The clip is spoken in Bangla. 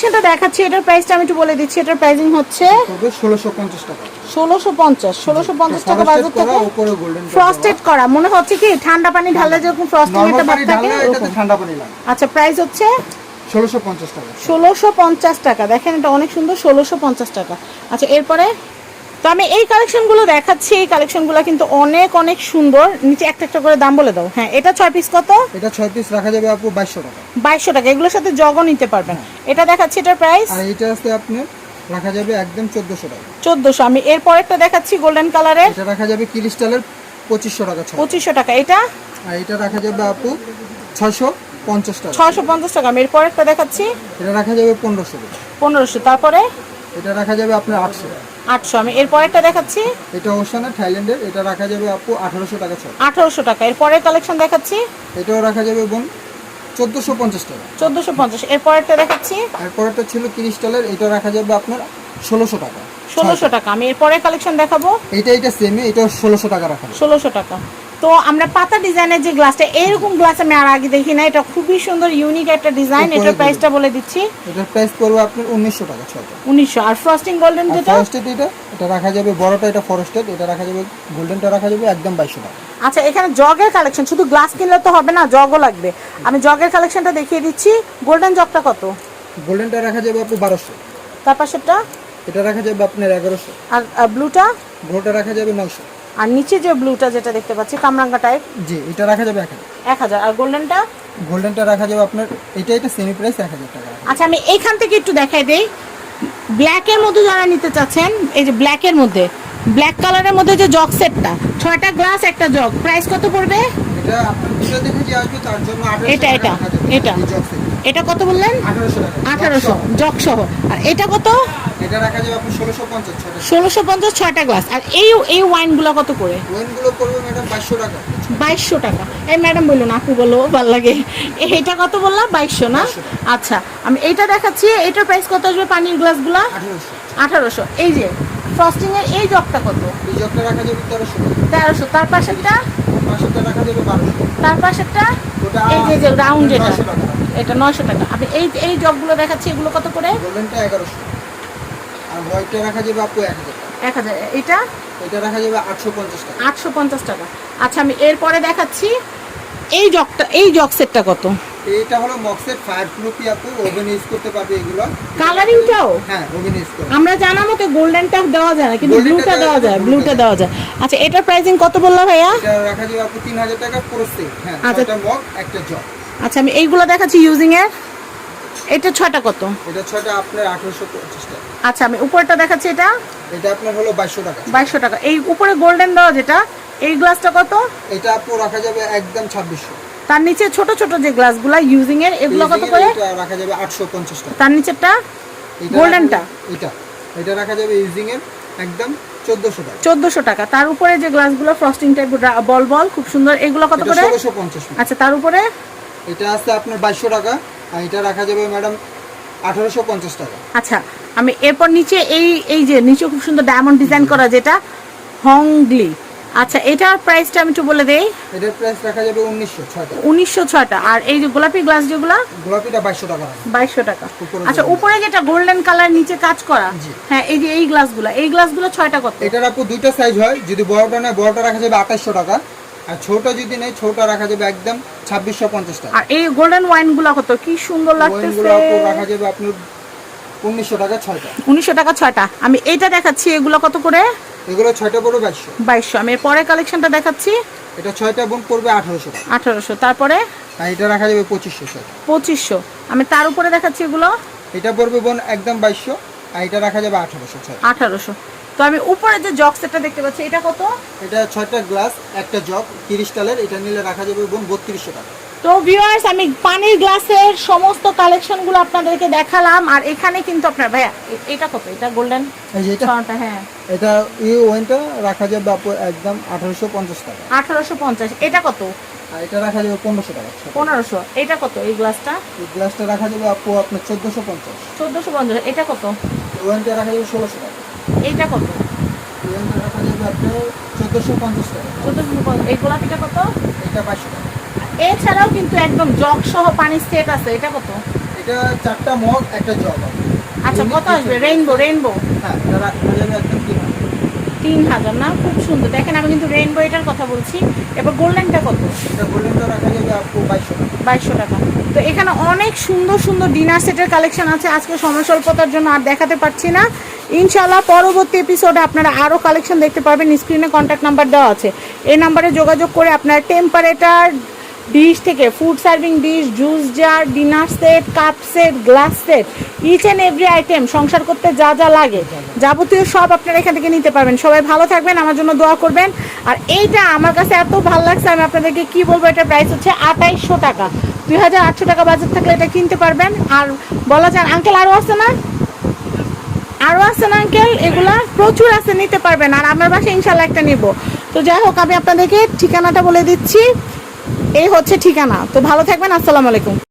সেটা দেখাচ্ছি এটার প্রাইসটা আমি একটু বলে দিচ্ছি এটার প্রাইসিং হচ্ছে পড়বে ষোলোশো পঞ্চাশ টাকা। ষোলোশো পঞ্চাশ ষোলোশো পঞ্চাশ টাকা বাজার থেকে ফ্রস্টেড করা মনে হচ্ছে কি ঠান্ডা পানি ঢাললে যেরকম ফ্রস্টিং নর্মাল ভাব থাকে? এটাতে ঠান্ডা পানি লাগে। আচ্ছা প্রাইস হচ্ছে ষোলোশো পঞ্চাশ টাকা। ষোলোশো পঞ্চাশ টাকা। দেখেন এটা অনেক সুন্দর ষোলোশো পঞ্চাশ টাকা। আচ্ছা এরপরে তো আমি এই কালেকশনগুলো দেখাচ্ছি এই কালেকশনগুলো কিন্তু অনেক অনেক সুন্দর। নিচে একটা একটা করে দাম বলে দাও। হ্যাঁ এটা ছয় পিস কত? এটা ছয় পিস রাখা যাবে আপু বাইশশো টাকা। বাইশশো টাকা। এগুলোর সাথে জগও নিতে পারবেন। এটা দেখাচ্ছি এটার প্রাইস আর এটা আছে আপনার রাখা যাবে একদম চোদ্দশো টাকা। চোদ্দোশো। আমি এরপর একটা দেখাচ্ছি গোল্ডেন কালারের এটা রাখা যাবে ক্রিস্টালের পঁচিশশো টাকা পঁচিশশো টাকা। এটা? আর এটা রাখা যাবে আপু ছয়শো পঞ্চাশ টাকা। ছয়শো পঞ্চাশ টাকা। আমি এরপর একটা দেখাচ্ছি। এটা রাখা যাবে পনেরোশো টাকা। পনেরোশো। তারপরে? এটা রাখা যাবে আপনার আটশো আটশো। আমি এর পরেরটা দেখাচ্ছি। এটা ওশানা থাইল্যান্ডের এটা রাখা যাবে আপু আঠারোশো টাকা ছয়। আঠারোশো টাকা। এর পরের কালেকশন দেখাচ্ছি। এটাও রাখা যাবে বোন চোদ্দোশো পঞ্চাশ টাকা। চোদ্দোশো পঞ্চাশ। এর পরেরটা দেখাচ্ছি। পরেরটা ছিল ক্রিস্টালের এটা রাখা যাবে আপনার ষোলোশো টাকা। ষোলোশো টাকা। আমি এরপরের কালেকশন দেখাবো। এটা এটা সেমে এটা ষোলোশো টাকা রাখা। ষোলোশো টাকা। তো আমরা পাতা ডিজাইনের যে গ্লাসটা এরকম গ্লাস আমি আর আগে দেখি না এটা খুবই সুন্দর ইউনিক একটা ডিজাইন এটার প্রাইসটা বলে দিচ্ছি। এটার প্রাইস পড়বে আপনার উনিশশো টাকা ছয়টা। উনিশশো। আর ফ্রস্টিং গোল্ডেন যেটা ফরেস্টেড এটা এটা রাখা যাবে বড়টা এটা ফরেস্টেড এটা রাখা যাবে গোল্ডেনটা রাখা যাবে একদম বাইশশো টাকা। আচ্ছা এখানে জগের কালেকশন শুধু গ্লাস কিনলে তো হবে না জগও লাগবে। আমি জগের কালেকশনটা দেখিয়ে দিচ্ছি। গোল্ডেন জগটা কত? গোল্ডেনটা রাখা যাবে আপনি বারোশো। তার পাশেরটা? এটা রাখা যাবে আপনার এগারোশো। আর ব্লুটা? গোলটা রাখা যাবে নয়শো। আর নিচে যে ব্লুটা যেটা দেখতে পাচ্ছি কামরাঙ্গা টাইপ জি এটা রাখা যাবে এক হাজার। এক হাজার। আর গোল্ডেনটা? গোল্ডেনটা রাখা যাবে আপনার এটা এটা সেমি প্রাইস এক হাজার টাকা আচ্ছা আমি এইখান থেকে একটু দেখাই দেই। ব্ল্যাকের মধ্যে যারা নিতে চাচ্ছেন এই যে ব্ল্যাকের মধ্যে ব্ল্যাক কালারের মধ্যে যে জগ সেটটা ছয়টা গ্লাস একটা জগ প্রাইস কত পড়বে? এটা এটা, এটা, এটা। এটা কত বললেন? আঠারোশো জগ সহ। আর এটা কত? এটা রাখা যাবে আপনি ষোলোশো পঞ্চাশ ছটা ষোলোশো পঞ্চাশ ছয়টা গ্লাস আর এই এই ওয়াইনগুলো কত করে? ওয়েনগুলো পড়বে ম্যাডাম বাইশশো টাকা। বাইশশো টাকা। এই ম্যাডাম বলুন আপু বলো ভালো লাগে। এইটা কত বললাম বাইশশো না? আচ্ছা আমি এইটা দেখাচ্ছি। এইটার প্রাইস কত আসবে পানির গ্লাসগুলো আঠারোশো। আঠারোশো। এই যে ফ্রস্টিং এর এই জগটা কত? এই জগটা রাখা যাবে তেরোশো। টাকা তেরোশো। তার পাশেরটা? পাঁচশোটা রাখা যাবে বারোশো। তার পাশেরটা? ওটা এই যে যে রাউন্ড টাকা। এটা নয়শো টাকা। আপনি এই এই জগগুলো দেখাচ্ছি। এগুলো কত করে? গোল্ডেনটা এগারোশো। আর হোয়াইটটা রাখা যাবে আপু এক হাজার টাকা। এক হাজার। এটা? এটা রাখা যাবে টাকা। আচ্ছা আমি এরপরে দেখাচ্ছি এই জগটা এই জগ সেটটা কত? এইটা হলো মক্সের ফায়ার প্রুফি আপু? ওভেন ইউজ করতে পারবে এগুলো। কালারিংটাও হ্যাঁ ওভেন ইউজ করবে। আমরা জানা মতো গোল্ডেনটা দেওয়া যায় না কিন্তু ব্লুটা দেওয়া যায় ব্লুটা দেওয়া যায়। আচ্ছা এটার প্রাইসিং কত বলল ভাইয়া? এটা রাখা যাবে আপু তিন হাজার টাকা পুরো সেট হ্যাঁ আচ্ছা। ছয়টা মগ একটা জগ। আচ্ছা আমি এইগুলো দেখাচ্ছি ইউজিং এর এটা ছয়টা কত? এটা ছয়টা আপনার আঠারোশো পঞ্চাশ টাকা। আচ্ছা আমি উপরটা দেখাচ্ছি এটা। এটা আপনার হলো বাইশশো টাকা। বাইশশো টাকা। এই উপরে গোল্ডেন দেওয়া যেটা এই গ্লাসটা কত? এটা আপু রাখা যাবে একদম ছাব্বিশশো। তার নিচে ছোট ছোট যে গ্লাসগুলো ইউজিং এর এগুলো কত করে? এটা রাখা যাবে আটশো পঞ্চাশ টাকা। তার নিচেরটা গোল্ডেনটা? এটা। এটা রাখা যাবে ইউজিং এর একদম চোদ্দশো টাকা। চোদ্দশো টাকা। তার উপরে যে গ্লাসগুলো ফ্রস্টিং টাইপ বল বল খুব সুন্দর এগুলো কত করে? ষোলোশো পঞ্চাশ আচ্ছা তার উপরে? এটা আছে আপনার বাইশশো টাকা। আর এটা রাখা যাবে ম্যাডাম আঠারোশো পঞ্চাশ টাকা। আচ্ছা আমি এরপর নিচে এই এই যে নিচে খুব সুন্দর ডায়মন্ড ডিজাইন করা যেটা হংগলি আচ্ছা এটার প্রাইসটা আমি একটু বলে দেই। এটার প্রাইস রাখা যাবে উনিশশো ছয়টা উনিশশো ছয়টা আর এই যে গোলাপি গ্লাস যেগুলো? গোলাপিটা বাইশশো টাকা বাইশশো টাকা। আচ্ছা উপরে যেটা গোল্ডেন কালার নিচে কাজ করা হ্যাঁ এই যে এই গ্লাসগুলো এই গ্লাসগুলো ছয়টা কত? এটার আপু দুইটা সাইজ হয়। যদি বড়টা নেয় বড়টা রাখা যাবে আঠাশশো টাকা। আর ছোট যদি নেয় ছোটটা রাখা যাবে একদম ছাব্বিশশো পঞ্চাশ টাকা। আর এই গোল্ডেন ওয়াইনগুলো কত? কি সুন্দর লাগতেছে। রাখা যাবে আপনার উনিশশো টাকা ছয়টা। উনিশশো টাকা ছয়টা। আমি এইটা দেখাচ্ছি এগুলো কত করে? এগুলো ছয়টা পড়বে বাইশশো। বাইশশো। আমি পরের কালেকশনটা দেখাচ্ছি। এটা ছয়টা বোন পড়বে আঠারোশো আঠারোশো। তারপরে? এটা রাখা যাবে পঁচিশশো পঁচিশশো। আমি তার উপরে দেখাচ্ছি এগুলো। এটা পড়বে বোন একদম বাইশশো আর এটা রাখা যাবে আঠারোশো আঠারোশো। তো আমি উপরে যে জগ সেটটা দেখতে পাচ্ছি এটা কত? এটা ছয়টা গ্লাস একটা জগ ক্রিস্টালের এটা নিলে রাখা যাবে বোন বত্রিশশো টাকা। তো ভিউয়ার্স আমি পানির গ্লাসের সমস্ত কালেকশনগুলো আপনাদেরকে দেখালাম আর এখানে কিন্তু আপনার ভাইয়া এটা কত? এটা গোল্ডেন হ্যাঁ। এটা এই ওয়েনটা রাখা যাবে আপু একদম আঠারোশো পঞ্চাশ টাকা। আঠারোশো পঞ্চাশ এটা কত? এটা রাখা যাবে পনেরোশো টাকা পনেরোশো এটা কত এই গ্লাসটা? এই গ্লাসটা রাখা যাবে আপু আপনার চোদ্দোশো পঞ্চাশ। চোদ্দোশো পঞ্চাশ এটা কত? ওয়েনটা রাখা যাবে ষোলোশো টাকা। এইটা কত? চোদ্দোশো পঞ্চাশ টাকা। এই গোলাপিটা কত? এটা এছাড়াও কিন্তু একদম জগ সহ সেট আছে, এটা কত? এটা চারটা মগ একটা আচ্ছা রেইনবো তিন হাজার। না? খুব সুন্দর। দেখেন, আমি কিন্তু রেইনবো এটার কথা বলছি। এবার গোল্ডেনটা কত? বাইশশো টাকা। তো এখানে অনেক সুন্দর সুন্দর ডিনার সেটের কালেকশন আছে। আজকে সময় স্বল্পতার জন্য আর দেখাতে পারছি না। ইনশাল্লাহ পরবর্তী এপিসোডে আপনারা আরও কালেকশন দেখতে পারবেন। স্ক্রিনে কন্ট্যাক্ট নাম্বার দেওয়া আছে। এই নাম্বারে যোগাযোগ করে আপনার টেম্পারেটার ডিশ থেকে food serving dish juice jar dinner set cup set glass set each and every item সংসার করতে যা যা লাগে যাবতীয় সব আপনারা এখান থেকে নিতে পারবেন। সবাই ভালো থাকবেন, আমার জন্য দোয়া করবেন। আর এইটা আমার কাছে এত ভালো লাগছে, আমি আপনাদেরকে কি বলব এটার প্রাইস হচ্ছে আঠাইশশো টাকা। দুই হাজার আটশো টাকা বাজেট থাকলে এটা কিনতে পারবেন। আর বলা যান আঙ্কেল আরও আছে না? আরও আছে না আঙ্কেল এগুলা প্রচুর আছে, নিতে পারবেন। আর আমার বাসায় ইনশাল্লাহ একটা নিব। তো যাই হোক, আমি আপনাদেরকে ঠিকানাটা বলে দিচ্ছি। এই হচ্ছে ঠিকানা। তো ভালো থাকবেন, আসসালামু আলাইকুম।